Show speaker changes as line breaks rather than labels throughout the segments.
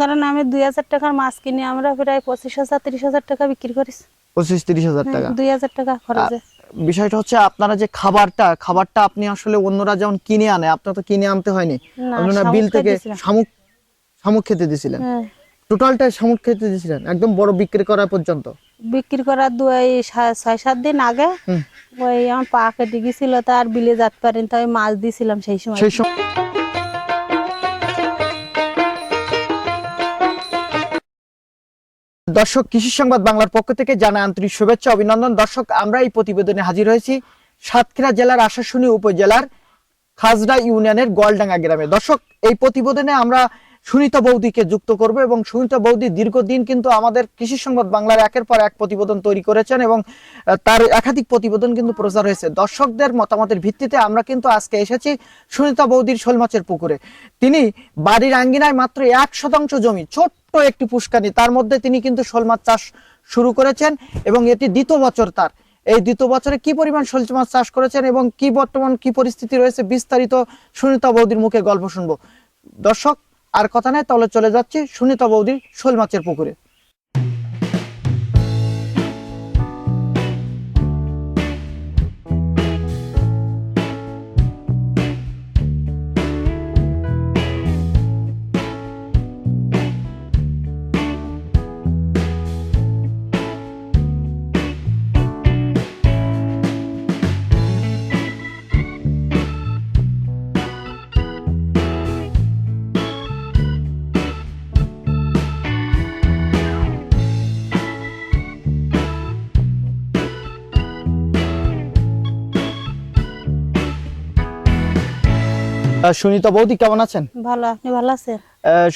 কারণ আমি দুই হাজার টাকার মাছ কিনে আমরা প্রায় পঁচিশ হাজার তিরিশ হাজার টাকা বিক্রি করিস।
পঁচিশ তিরিশ হাজার টাকা।
দুই হাজার টাকা খরচে
বিষয়টা হচ্ছে আপনারা যে খাবারটা খাবারটা আপনি আসলে অন্যরা যেমন কিনে আনে আপনার তো কিনে আনতে হয়নি। আপনারা বিল থেকে শামুক শামুক খেতে দিয়েছিলেন
হ্যাঁ।
টোটালটা শামুক খেতে দিয়েছিলেন একদম বড় বিক্রি করা পর্যন্ত।
বিক্রি করার দুই ছয় সাত দিন আগে ওই আমার পা কেটে গেছিল তার বিলে যাতে পারেন তাই মাছ দিয়েছিলাম সেই সময়।
সেই সময় দর্শক, কৃষি সংবাদ বাংলার পক্ষ থেকে জানা আন্তরিক শুভেচ্ছা, অভিনন্দন। দর্শক, আমরা এই প্রতিবেদনে হাজির হয়েছি সাতক্ষীরা জেলার আশাশুনি উপজেলার খাজরা ইউনিয়নের গোয়ালডাঙ্গা গ্রামে। দর্শক, এই প্রতিবেদনে আমরা সুনিতা বৌদিকে যুক্ত করব এবং সুনিতা বৌদি দীর্ঘদিন কিন্তু আমাদের কৃষি সংবাদ বাংলার একের পর এক প্রতিবেদন তৈরি করেছেন এবং তার একাধিক প্রতিবেদন কিন্তু প্রচার হয়েছে। দর্শকদের মতামতের ভিত্তিতে আমরা কিন্তু আজকে এসেছি সুনিতা বৌদির শোল মাছের পুকুরে। তিনি বাড়ির আঙ্গিনায় মাত্র এক শতাংশ জমি, ছোট্ট একটি পুষ্কানি। তার মধ্যে তিনি কিন্তু শোল মাছ চাষ শুরু করেছেন এবং এটি দ্বিতীয় বছর তার। এই দ্বিতীয় বছরে কি পরিমাণ শোল মাছ চাষ করেছেন এবং কি বর্তমান কি পরিস্থিতি রয়েছে বিস্তারিত সুনিতা বৌদির মুখে গল্প শুনব। দর্শক, আর কথা নাই, তাহলে চলে যাচ্ছি সুনিতা বৌদির শোল মাছের পুকুরে। সুনিতা বৌদি কেমন আছেন?
ভালো আপনি ভালো আছেন?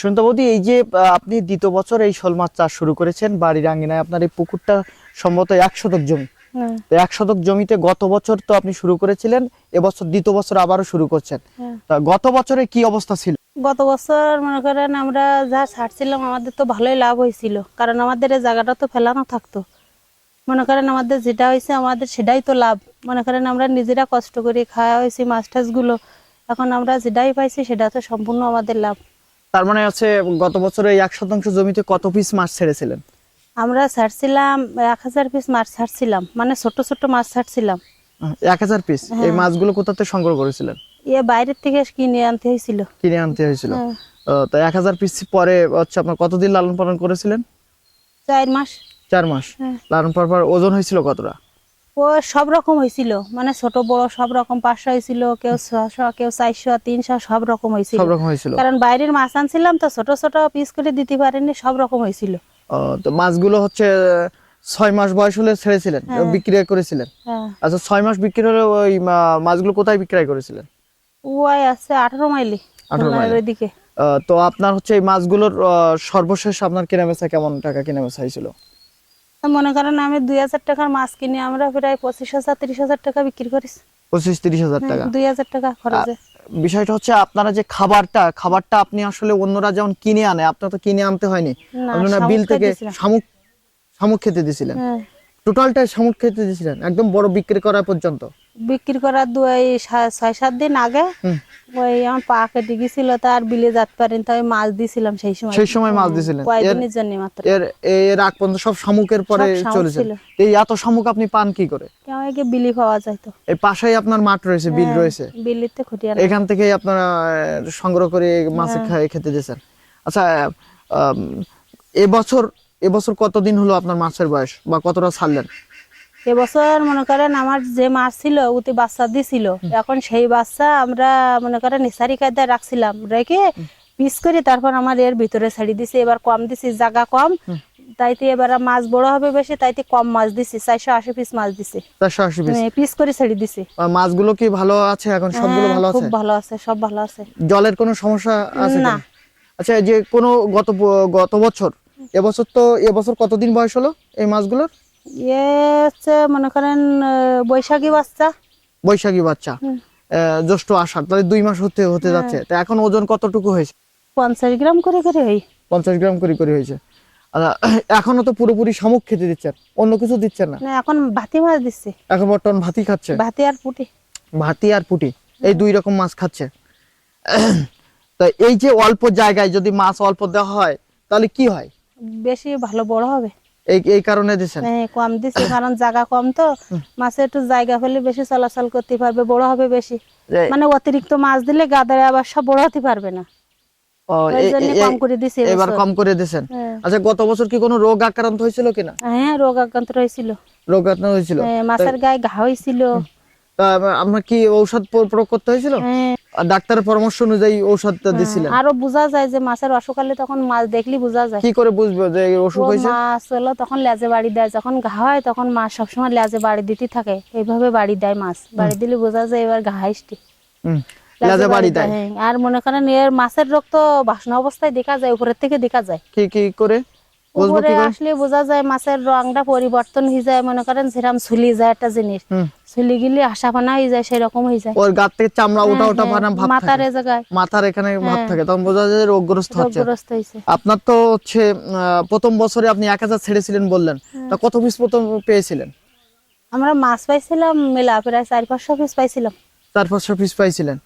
সুনিতা বৌদি এই যে আপনি দ্বিতীয় বছর এই শোল মাছ চাষ শুরু করেছেন বাড়ির আঙ্গিনায় আপনার এই পুকুরটা সম্ভবত এক শতক জমি।
হ্যাঁ,
তো এক শতক জমিতে গত বছর তো আপনি শুরু করেছিলেন এবছর দ্বিতীয় বছর আবারও শুরু করছেন।
হ্যাঁ।
গত বছরে কি অবস্থা ছিল?
গত বছর মনে করেন আমরা যা ছাড়ছিলাম আমাদের তো ভালোই লাভ হয়েছিল কারণ আমাদের এই জায়গাটা তো ফেলানো থাকতো। মনে করেন আমাদের যেটা হয়েছে আমাদের সেটাই তো লাভ। মনে করেন আমরা নিজেরা কষ্ট করে খাওয়া হয়েছি মাছ টাছগুলো এখন আমরা যেটাই পাইছি সেটা তো সম্পূর্ণ আমাদের লাভ।
তার মানে হচ্ছে গত বছর এক শতাংশ জমিতে কত পিস মাছ ছেড়েছিলেন?
আমরা ছাড়ছিলাম এক হাজার পিস মাছ ছাড়ছিলাম মানে ছোট ছোট মাছ ছাড়ছিলাম।
এক হাজার পিস
হ্যাঁ।
এই মাছগুলো কোথাতে সংগ্রহ করেছিলেন?
ইয়ে বাইরের থেকে কিনে আনতে হয়েছিল।
কিনে আনতে হয়েছিল।
হ্যাঁ।
তো এক হাজার পিস পরে হচ্ছে আপনার কতদিন লালন পালন করেছিলেন?
চার মাস।
চার মাস।
হ্যাঁ।
লালন পালন পর ওজন হয়েছিল কতটা?
ও সব রকম হয়েছিল মানে ছোট বড় সব রকম পাঁচশো হয়েছিল কেউ ছশো কেউ চারশো তিনশো সব রকম হয়েছিল
সব রকম হয়েছিল
কারণ বাইরের মাছ আনছিলাম তো ছোট ছোট পিস করে দিতে পারেনি সব রকম হয়েছিল
তো মাছগুলো হচ্ছে ছয় মাস বয়স হলে ছেড়েছিলেন
হ্যাঁ।
বিক্রি করেছিলেন?
হ্যাঁ।
আচ্ছা ছয় মাস বিক্রি হলে ওই মাছগুলো কোথায় বিক্রয় করেছিলেন?
ওয়াই আছে আঠারো মাইলি।
18 মাইলে।
ওইদিকে।
তো আপনার হচ্ছে এই মাছগুলোর সর্বশেষ আপনার কেনা বেচা কেমন টাকা কেনা বেচা হয়েছিল
মনে করেন আমি দুই হাজার টাকার মাছ কিনে আমরা প্রায় পঁচিশ হাজার তিরিশ হাজার টাকা বিক্রি করি
পঁচিশ তিরিশ হাজার টাকা।
দুই হাজার টাকা খরচে।
বিষয়টা হচ্ছে আপনারা যে খাবারটা খাবারটা আপনি আসলে অন্যরা যেমন কিনে আনে আপনার তো কিনে আনতে হয়নি। আপনারা বিল থেকে শামুক শামুক খেতে দিয়েছিলেন
হ্যাঁ।
টোটালটা শামুক খেতে দিয়েছিলেন একদম বড় বিক্রি করা পর্যন্ত।
বিক্রি করার সা- ছয় সাত দিন আগে ওই আমার পা কেটে গেছিল তার বিলে যেতে পারেন তাই মাছ দিয়েছিলাম সেই সময়।
সেই সময় মাছ দিয়েছিলেন এর
কয়েকদিনের জন্য মাত্র।
এর এর আগ পর্যন্ত সব শামুকের পরে
সব শামুক
চলেছে
ছিল।
এই এত শামুক আপনি পান কি করে?
কেমন কি বিলি পাওয়া যায় তো।
এই পাশেই আপনার মাঠ রয়েছে বিল
হ্যাঁ,
রয়েছে।
বিলিতে খুঁটিয়ে
এখান থেকেই আপনারা সংগ্রহ করে মাছ
হ্যাঁ।
খায় খেতে দিয়েছেন। আচ্ছা এবছর এবছর কতদিন হলো আপনার মাছের বয়স? বা কতটা ছাড়লেন?
এবছর মনে করেন আমার যে মাছ ছিল ওতে বাচ্চা দিছিল এখন সেই বাচ্চা আমরা মনে করেন নিসারি কায়দায় রাখছিলাম। রেখে পিস করে তারপর আমার এর ভিতরে ছাড়ি দিছি এবার কম দিছি জায়গা কম। তাইতে এবার মাছ বড় হবে বেশি তাইতে কম মাছ দিছি চারশো আশি পিস মাছ দিছি।
চারশো আশি পিস?
পিস করে ছেড়ে দিছি।
মাছগুলো কি ভালো আছে? এখন সবগুলো
হ্যাঁ,
ভালো
খুব ভালো আছে সব ভালো আছে।
জলের কোনো সমস্যা আছে
না।
আচ্ছা যে কোনো গত গত বছর এবছর তো এবছর কতদিন বয়স হলো এই মাছগুলোর?
ইয়ে হচ্ছে মনে করেন বৈশাখী বাচ্চা।
বৈশাখী বাচ্চা। জ্যৈষ্ঠ আষাঢ় তাহলে দুই মাস হতে হতে
হ্যাঁ।
যাচ্ছে। তা এখন ওজন কতটুকু হয়েছে?
পঞ্চাশ গ্রাম করে করে হই।
পঞ্চাশ গ্রাম করে করে হয়েছে। আচ্ছা, এখনও তো পুরোপুরি শামুক খেতে দিচ্ছেন অন্য কিছু দিচ্ছেন না?
এখন ভাতি মাছ দিচ্ছে।
এখন বর্তমান ভাতি খাচ্ছে?
ভাতি আর পুটি।
ভাতি আর পুটি? এই দুই রকম মাছ খাচ্ছে। তো এই যে অল্প জায়গায় যদি মাছ অল্প দেওয়া হয় তাহলে কি হয়?
বেশি ভালো বড় হবে।
এই এই কারণে
হ্যাঁ, কম দিচ্ছে কারণ জায়গা কম তো। মাছে একটু জায়গা পেলে বেশি চলাচল করতে পারবে বড় হবে বেশি। মানে অতিরিক্ত মাছ দিলে গাদারে আবার সব বড় হতে পারবে না।
ও,
ওই
এ-
জন্য
এ-
কম করে দিছে
এবার কম করে দিচ্ছেন
হ্যাঁ।
আচ্ছা গত বছর কি কোনো রোগ আক্রান্ত হয়েছিল কিনা
হ্যাঁ রোগ আক্রান্ত হয়েছিল
রোগ আক্রান্ত হয়েছিল?
হ্যাঁ, মাছের গায়ে ঘা হয়েছিল।
আপনার কি ঔষধ প্রয়োগ করতে হয়েছিল?
হ্যাঁ,
ডাক্তারের পরামর্শ অনুযায়ী ঔষধটা দিছিলেন।
আরও বোঝা যায় যে মাছের অসুখ হলে তখন মাছ দেখলি বোঝা যায়।
কি করে বুঝব যে অসুখ হয়েছে?
মাছ হলো তখন লেজে বাড়ি দেয় যখন ঘা হয় তখন মাছ সবসময় লেজে বাড়ি দিতে থাকে। এইভাবে বাড়ি দেয় মাছ। বাড়ি দিলে বোঝা যায় এবার ঘা
লেজে বাড়ি দেয়
হ্যাঁ, আর মনে করেন এর মাছের রোগ তো বাসনা অবস্থায় দেখা যায় উপরের থেকে দেখা যায়।
কি কি করে?
উপরে আসলে বোঝা যায় মাছের রংটা পরিবর্তন হয়ে যায় মনে করেন সেরকম ছুলি যায় একটা জিনিস। ছুলি গেলে আশা পানা হয়ে যায় সেরকম হয়ে যায়।
ওর গাত থেকে চামড়া ওটা ওটা বানা ভাব
মাথার জায়গায়।
মাথার এখানে ভাব
হ্যাঁ।
থাকে তখন বোঝা যায় রোগগ্রস্ত হচ্ছে।
রোগগ্রস্ত হয়েছে।
আপনার তো হচ্ছে প্রথম বছরে আপনি এক হাজার ছেড়েছিলেন বললেন।
হ্যাঁ।
তা কত পিস প্রথম পেয়েছিলেন?
আমরা মাছ পাইছিলাম মেলা প্রায় চার পাঁচশো পিস পাইছিলাম।
চার পাঁচশো পিস পাইছিলেন।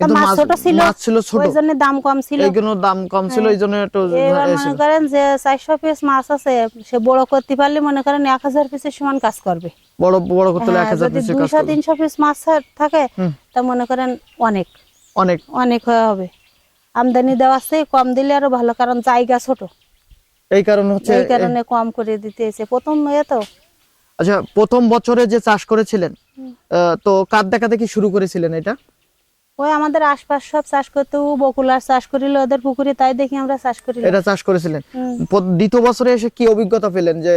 কিন্তু
মাছ ছোট ছিল
মাছ ছিল ছোট।
ওই দাম কম ছিল।
দাম কম ছিল এই একটু
এবার মনে করেন যে চারশো পিস মাছ আছে সে বড় করতে পারলে মনে করেন এক হাজার পিসের সমান কাজ করবে।
বড় বড় করতে হলে এক
হ্যাঁ,
হাজার
যদি
পিসের কাজ
দুইশো
করবে।
তিনশো পিস মাছ থাকে তা মনে করেন অনেক।
অনেক।
অনেক হয়ে হবে। আমদানি দেওয়া আছে কম দিলে আরও ভালো কারণ জায়গা ছোট।
এই কারণ হচ্ছে
এই কারণে কম করে দিতে এসে প্রথম এ তো।
আচ্ছা প্রথম বছরে যে চাষ করেছিলেন তো কার দেখা দেখি শুরু করেছিলেন এটা?
ওই আমাদের আশপাশ সব চাষ করতে ও বকুলার চাষ করিল ওদের পুকুরে তাই দেখি আমরা চাষ করিল।
এটা চাষ করেছিলেন? দ্বিতীয় বছরে এসে কি অভিজ্ঞতা পেলেন যে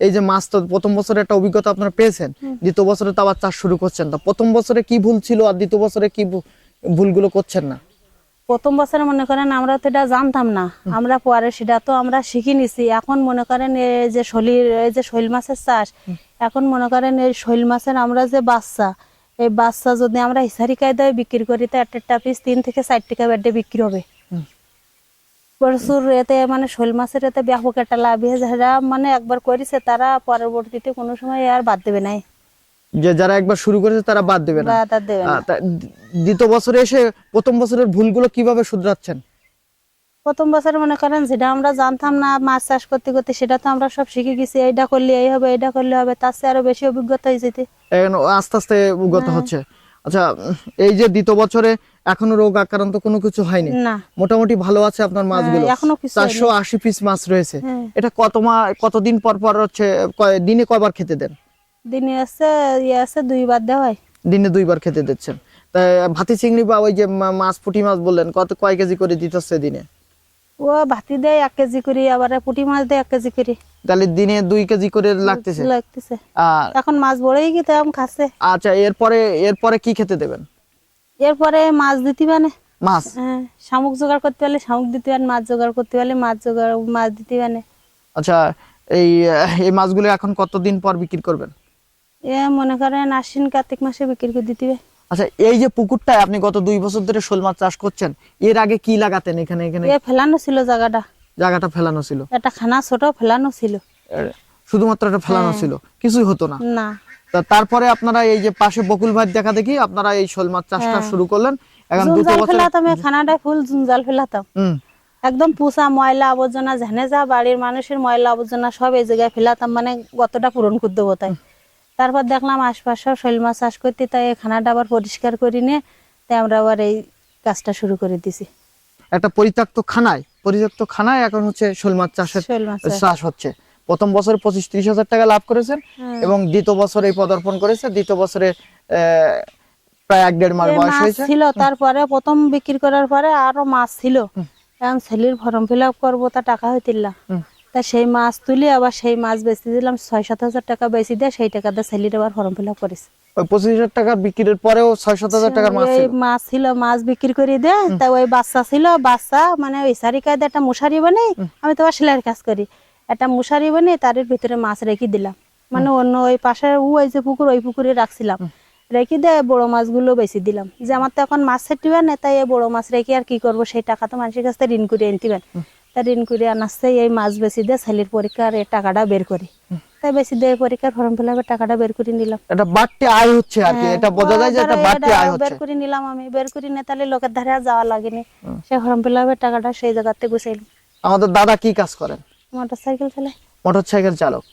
এই যে মাছ তো প্রথম বছরে একটা অভিজ্ঞতা আপনারা পেয়েছেন দ্বিতীয় বছরে তো আবার চাষ শুরু করছেন তো প্রথম বছরে কি ভুল ছিল আর দ্বিতীয় বছরে কি ভুলগুলো করছেন না?
প্রথম বছরে মনে করেন আমরা তো এটা জানতাম না। আমরা পরে সেটা তো আমরা শিখে নিছি। এখন মনে করেন এই যে শলির এই যে শৈল মাছের চাষ এখন মনে করেন এই শৈল মাছের আমরা যে বাচ্চা এই বাচ্চা যদি আমরা হিসারি কায়দায় বিক্রি করি তো একটা একটা পিস তিন থেকে চার টাকা বেডে বিক্রি হবে। প্রচুর এতে মানে শৈল মাছের এতে ব্যাপক একটা লাভ। যারা মানে একবার করেছে তারা পরবর্তীতে কোনো সময় আর বাদ দেবে নাই।
যে যারা একবার শুরু করেছে তারা বাদ দেবে না। দ্বিতীয় বছরে এসে প্রথম বছরের ভুলগুলো কীভাবে শুধরাচ্ছেন?
প্রথম বছর মনে করেন যেটা আমরা জানতাম না মাছ চাষ করতে করতে সেটা তো আমরা সব শিখে গেছি এইটা করলে এই হবে এইটা করলে হবে তার চেয়ে আরও বেশি অভিজ্ঞতা হয়ে যেতে।
এখন আস্তে আস্তে উগত
হ্যাঁ।
হচ্ছে। আচ্ছা এই যে দ্বিতীয় বছরে এখনও রোগ আক্রান্ত কোনো কিছু হয়নি? মোটামুটি ভালো আছে আপনার মাছগুলো?
হ্যাঁ, এখনও
চারশো আশি পিস মাছ রয়েছে।
হ্যাঁ।
এটা কত মা কতদিন পর পর হচ্ছে দিনে কয়বার খেতে দেন?
দিনে আছে ইয়ে আছে দুইবার দেওয়া হয়।
দিনে দুইবার খেতে দিচ্ছেন। ভাতি চিংড়ি বা ওই যে মাছ পুঁটি মাছ বললেন কত কয় কেজি করে দিতেছে দিনে?
ও ভাতি দেয় এক কেজি করে আবার পুঁটি মাছ দেয় এক কেজি করে।
তাহলে দিনে দুই কেজি করে লাগতেছে?
লাগতেছে।
আর
এখন মাছ বড়ই গেতে আম খাচ্ছে?
আচ্ছা এরপরে এরপরে কি খেতে দেবেন?
এরপরে মাছ দিতে পারে।
মাছ?
হ্যাঁ শামুক জোগাড় করতে পারলে শামুক দিতে পারেন মাছ জোগাড় করতে পারলে মাছ জোগাড় মাছ দিতে পারে
আচ্ছা এই এই মাছগুলো এখন কতদিন পর বিক্রি করবেন?
এ মনে করেন আশ্বিন কার্তিক মাসে বিক্রি করে দিতে হবে।
আচ্ছা এই যে পুকুরটায় আপনি গত দুই বছর ধরে শোল মাছ চাষ করছেন এর আগে কি লাগাতেন এখানে এখানে?
ফেলানো ছিল জায়গাটা।
জায়গাটা ফেলানো ছিল?
একটা খানা ছোট ফেলানো ছিল।
শুধুমাত্র এটা ফেলানো
হ্যাঁ।
ছিল? কিছুই হতো না?
না।
তারপরে আপনারা এই যে পাশে বকুল ভাই দেখা দেখি আপনারা এই শোল মাছ চাষটা
হ্যাঁ।
শুরু করলেন। এখন দুটো বছর
ফেলাতাম খানাটা ফুল জুনজাল ফেলাতাম। একদম পুষা ময়লা আবর্জনা ঝেনে যা বাড়ির মানুষের ময়লা আবর্জনা সব এই জায়গায় ফেলাতাম মানে গতটা পূরণ করে দেবো তাই। তারপর দেখলাম আশপাশ সব শৈল মাছ চাষ করতে তাই খানাটা আবার পরিষ্কার করি নিয়ে তাই আমরা আবার এই কাজটা শুরু করে দিছি
একটা পরিত্যক্ত খানায় পরিত্যক্ত খানায় এখন হচ্ছে শোল মাছ চাষের
চাষ।
হচ্ছে প্রথম বছরে পঁচিশ ত্রিশ হাজার টাকা লাভ করেছেন। এবং দ্বিতীয় বছরে পদার্পণ করেছে দ্বিতীয় বছরে প্রায় এক দেড় মাস
এই
বয়স হয়েছে
ছিল তারপরে প্রথম বিক্রি করার পরে আরও মাছ ছিল এখন ছেলির ফর্ম ফিল আপ করব তা টাকা হইতিল্লা
হুম।
তা সেই মাছ তুলি আবার সেই মাছ বেচে দিলাম ছয় সাত হাজার টাকা বেশি দিয়ে সেই টাকা দিয়ে ছেলির আবার ফর্ম ফিল আপ করেছে।
ওই পঁচিশ হাজার টাকা বিক্রির পরেও ছয় সাত হাজার টাকার মাছ ছিল?
মাছ ছিল মাছ বিক্রি করে দে তা ওই বাচ্চা ছিল বাচ্চা মানে ওই সারি কায়দা একটা মশারি বানাই আমি তো আবার সেলাইয়ের কাজ করি। একটা মশারি বানিয়ে তার ভিতরে মাছ রেখে দিলাম। মানে অন্য ওই পাশে ও ওই যে পুকুর ওই পুকুরে রাখছিলাম। রেখে দিয়ে বড় মাছগুলো বেশি দিলাম। যে আমার তো এখন মাছ সেটিবে না তাই বড় মাছ রেখে আর কি করব? সেই টাকা তো মানুষের কাছ থেকে ঋণ করে আনতিবেন তা ঋণ করে আনাচ্ছে এই মাছ বেশি দিয়ে ছেলের পরীক্ষার এই টাকাটা বের করি। তাই বেশি দিয়ে পরীক্ষার ফর্ম ফিল টাকাটা বের করে নিলাম।
এটা বাড়তি আয় হচ্ছে আর কি
হ্যাঁ,
এটা বোঝা যায় যে এটা বাড়তি আয়
বের করে নিলাম আমি বের করে নিয়ে তাহলে লোকের ধারে আর যাওয়া লাগেনি। সে ফর্ম ফিল টাকাটা সেই জায়গাতে গুছাইলাম
আমাদের দাদা কি কাজ করেন?
মোটর সাইকেল চালাই।
মোটর সাইকেল চালক।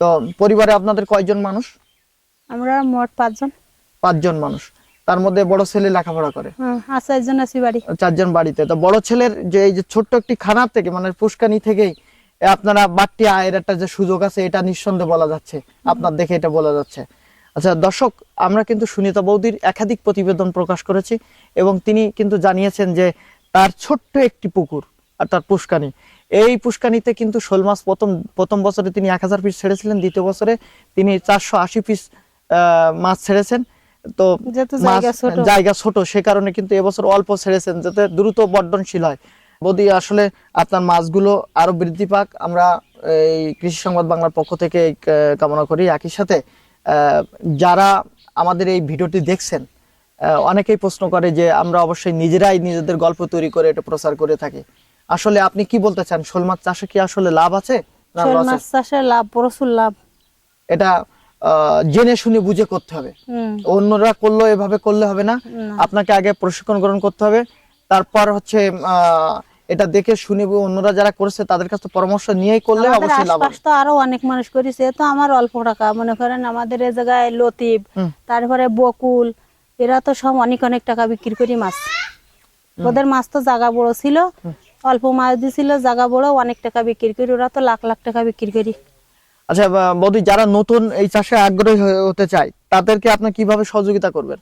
তো পরিবারে আপনাদের কয়জন মানুষ?
আমরা মোট পাঁচজন।
পাঁচজন মানুষ। তার মধ্যে বড় ছেলে লেখাপড়া করে।
হ্যাঁ চারজন আছি বাড়ি।
চারজন বাড়িতে। তো বড় ছেলের যে এই যে ছোট্ট একটি খানার থেকে মানে পুষ্কানি থেকেই আপনারা বাড়তি আয়ের একটা যে সুযোগ আছে এটা নিঃসন্দেহে বলা যাচ্ছে। আপনার দেখে এটা বলা যাচ্ছে। আচ্ছা দর্শক আমরা কিন্তু সুনিতা বৌদির একাধিক প্রতিবেদন প্রকাশ করেছি এবং তিনি কিন্তু জানিয়েছেন যে তার ছোট্ট একটি পুকুর অর্থাৎ পুষ্কানি এই পুষ্কানিতে কিন্তু শোল মাছ প্রথম প্রথম বছরে তিনি এক হাজার পিস ছেড়েছিলেন দ্বিতীয় বছরে তিনি চারশো আশি পিস মাছ ছেড়েছেন। তো
জায়গা ছোট।
সে কারণে কিন্তু এবছর অল্প ছেড়েছেন যাতে দ্রুত বর্ধনশীল হয়। বদি আসলে আপনার মাছগুলো আরও বৃদ্ধি পাক। আমরা এই কৃষি সংবাদ বাংলার পক্ষ থেকে কামনা করি একই সাথে যারা আমাদের এই ভিডিওটি দেখছেন অনেকেই প্রশ্ন করে যে আমরা অবশ্যই নিজেরাই নিজেদের গল্প তৈরি করে এটা প্রচার করে থাকি। আসলে আপনি কি বলতে চান? শোল মাছ চাষে কি আসলে লাভ আছে?
শোল মাছ চাষে লাভ প্রচুর লাভ।
এটা জেনে শুনে বুঝে করতে হবে। অন্যরা করল এভাবে করলে হবে না। আপনাকে আগে প্রশিক্ষণ গ্রহণ করতে হবে। তারপর হচ্ছে এটা দেখে শুনে অন্যরা যারা করেছে তাদের কাছে পরামর্শ নিয়েই করলে অবশ্যই লাভ হবে।
তো আরও অনেক মানুষ করেছে। তো আমার অল্প টাকা। মনে করেন আমাদের এই জায়গায় লতিফ তারপরে বকুল এরা তো সব অনেক অনেক টাকা বিক্রি করি মাছ। ওদের মাছ তো জায়গা বড় ছিল। অল্প মাছ দিছিল জায়গা বড় অনেক টাকা বিক্রি করি। ওরা তো লাখ লাখ টাকা বিক্রি করি।
আচ্ছা বৌদি যারা নতুন এই চাষে আগ্রহী হতে চায় তাদেরকে আপনি কীভাবে সহযোগিতা করবেন?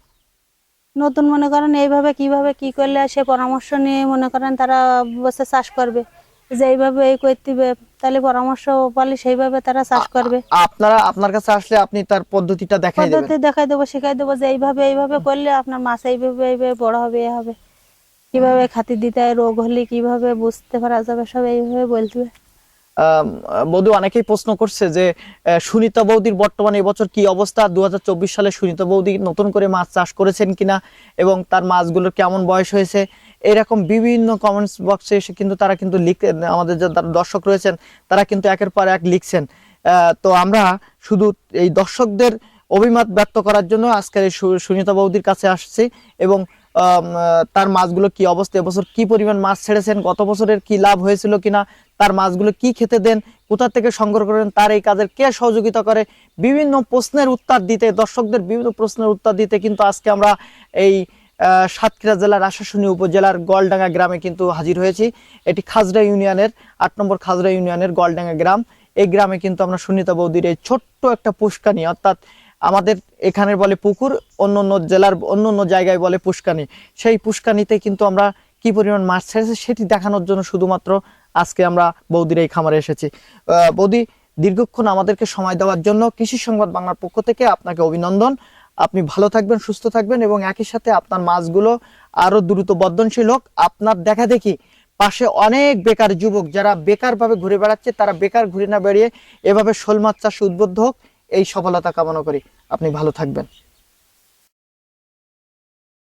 নতুন মনে করেন এইভাবে কীভাবে কি করলে সে পরামর্শ নিয়ে মনে করেন তারা বসে চাষ করবে। যে এইভাবে এই করতে তাহলে পরামর্শ পালে সেইভাবে তারা চাষ করবে।
আপনারা আপনার কাছে আসলে আপনি তার পদ্ধতিটা দেখাই দেবেন।
পদ্ধতি দেখাই দেবো শেখাই দেবো যে এইভাবে এইভাবে করলে আপনার মাছ এইভাবে এইভাবে বড় হবে এ হবে। কীভাবে খাতির দিতে হয় রোগ হলে কীভাবে বুঝতে পারা যাবে সব এইভাবে বলতে হবে।
বৌদি অনেকেই প্রশ্ন করছে যে সুনিতা বৌদির বর্তমানে এবছর কি অবস্থা? দু হাজার চব্বিশ সালে সুনিতা বৌদি নতুন করে মাছ চাষ করেছেন কিনা এবং তার মাছগুলোর কেমন বয়স হয়েছে? এরকম বিভিন্ন কমেন্টস বক্সে এসে কিন্তু তারা কিন্তু লিখ আমাদের যে দর্শক রয়েছেন, তারা কিন্তু একের পর এক লিখছেন। তো আমরা শুধু এই দর্শকদের অভিমত ব্যক্ত করার জন্য আজকের এই সুনিতা বৌদির কাছে আসছি এবং তার মাছগুলো কি অবস্থা? এবছর কি পরিমাণ মাছ ছেড়েছেন? গত বছরের কি লাভ হয়েছিল কিনা? তার মাছগুলো কি খেতে দেন? কোথা থেকে সংগ্রহ করেন? তার এই কাজের কে সহযোগিতা করে? বিভিন্ন প্রশ্নের উত্তর দিতে, দর্শকদের বিভিন্ন প্রশ্নের উত্তর দিতে কিন্তু আজকে আমরা এই সাতক্ষীরা জেলার আশাশুনি উপজেলার গলডাঙ্গা গ্রামে কিন্তু হাজির হয়েছি। এটি খাজরা ইউনিয়নের, আট নম্বর খাজরা ইউনিয়নের গলডাঙ্গা গ্রাম। এই গ্রামে কিন্তু আমরা সুনিতা বৌদির এই ছোট্ট একটা পুষ্কানি, অর্থাৎ আমাদের এখানে বলে পুকুর অন্য অন্য জেলার অন্য অন্য জায়গায় বলে পুষ্কানি। সেই পুষ্কানিতে কিন্তু আমরা কি পরিমাণ মাছ ছেড়েছে সেটি দেখানোর জন্য শুধুমাত্র আজকে আমরা বৌদির এই খামারে এসেছি। বৌদি, দীর্ঘক্ষণ আমাদেরকে সময় দেওয়ার জন্য কৃষি সংবাদ বাংলার পক্ষ থেকে আপনাকে অভিনন্দন। আপনি ভালো থাকবেন, সুস্থ থাকবেন এবং একই সাথে আপনার মাছগুলো আরও দ্রুত বর্ধনশীল হোক। আপনার দেখা দেখি পাশে অনেক বেকার যুবক যারা বেকার ভাবে ঘুরে বেড়াচ্ছে, তারা বেকার ঘুরে না বেরিয়ে এভাবে শোল মাছ চাষে উদ্বুদ্ধ হোক। এই সফলতা কামনা করি। আপনি ভালো থাকবেন।